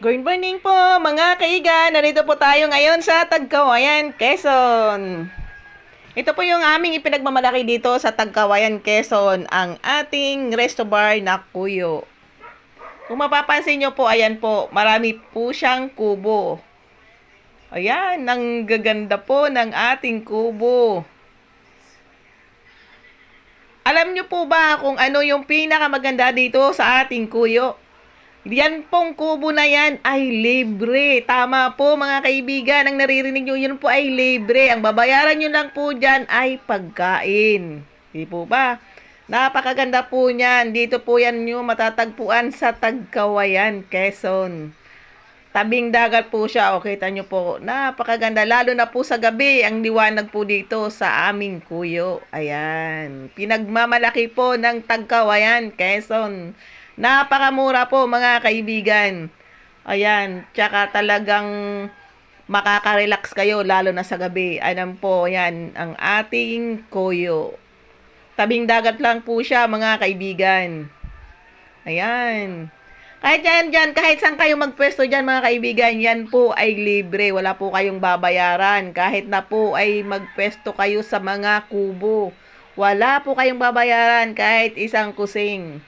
Good morning po mga kaigan. Narito po tayo ngayon sa Tagkawayan, Quezon. Ito po yung aming ipinagmamalaki dito sa Tagkawayan, Quezon, ang ating resto bar na kuyo. Kung mapapansin nyo po, ayan po, marami po siyang kubo. Ayan, ang gaganda po ng ating kubo. Alam nyo po ba kung ano yung pinakamaganda dito sa ating kuyo? Yan pong kubo na yan ay libre. Tama po mga kaibigan. Ang naririnig nyo yun po ay libre. Ang babayaran nyo lang po dyan ay pagkain. Di po ba? Napakaganda po niyan. Dito po yan nyo matatagpuan sa Tagkawayan, Quezon. Tabing dagat po siya. O kita nyo po. Napakaganda. Lalo na po sa gabi. Ang liwanag po dito sa aming kuyo. Ayan. Pinagmamalaki po ng Tagkawayan, Quezon. Napakamura po mga kaibigan. Ayan, tsaka talagang makaka-relax kayo lalo na sa gabi. Ayan po, yan ang ating koyo. Tabing dagat lang po siya mga kaibigan. Ayan. Kahit yan dyan, kahit saan kayo magpwesto dyan mga kaibigan, yan po ay libre. Wala po kayong babayaran. Kahit na po ay magpwesto kayo sa mga kubo. Wala po kayong babayaran kahit isang kusing.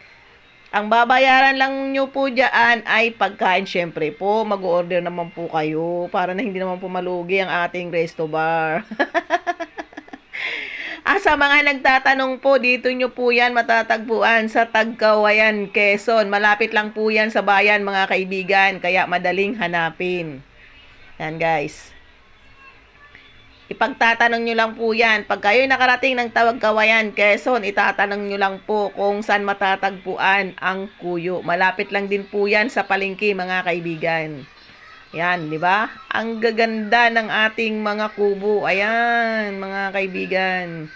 Ang babayaran lang nyo po dyan ay pagkain. Siyempre po, mag-order naman po kayo para na hindi naman po malugi ang ating resto bar. ah, sa mga nagtatanong po, dito nyo po yan matatagpuan sa Tagkawayan, Quezon. Malapit lang po yan sa bayan mga kaibigan, kaya madaling hanapin. Yan guys. Ipagtatanong nyo lang po yan. Pag kayo nakarating ng Tawag Kawayan, Quezon, itatanong nyo lang po kung saan matatagpuan ang kuyo. Malapit lang din po yan sa palengke, mga kaibigan. Yan, di ba? Ang gaganda ng ating mga kubo. Ayan, mga kaibigan.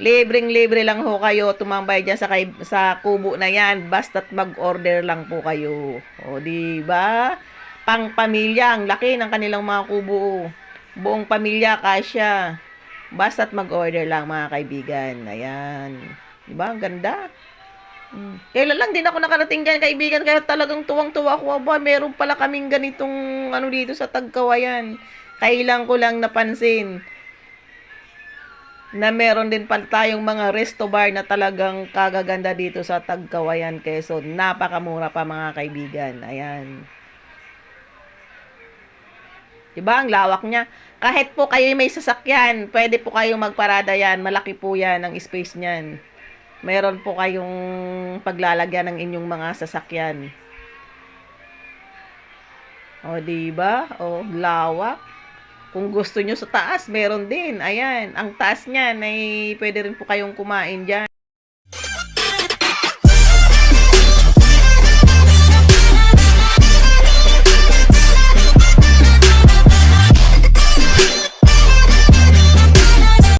Libreng-libre lang ho kayo tumambay dyan sa, kay, sa kubo na yan. Basta't mag-order lang po kayo. O, di ba? Pang pamilya, ang laki ng kanilang mga kubo. Buong pamilya, kasya. Basta't mag-order lang mga kaibigan. Ayan. Diba? Ang ganda. Hmm. Kailan lang din ako nakarating dyan, kaibigan. Kaya talagang tuwang-tuwa ako. Aba, meron pala kaming ganitong ano dito sa Tagkawayan. Kailan ko lang napansin na meron din pala tayong mga resto bar na talagang kagaganda dito sa Tagkawayan, Quezon. Napakamura pa mga kaibigan. Ayan. Diba? Ang lawak niya. Kahit po kayo may sasakyan, pwede po kayong magparada yan. Malaki po yan ang space niyan. Meron po kayong paglalagyan ng inyong mga sasakyan. O, diba? O, lawak. Kung gusto nyo sa taas, meron din. Ayan. Ang taas niyan ay pwede rin po kayong kumain dyan.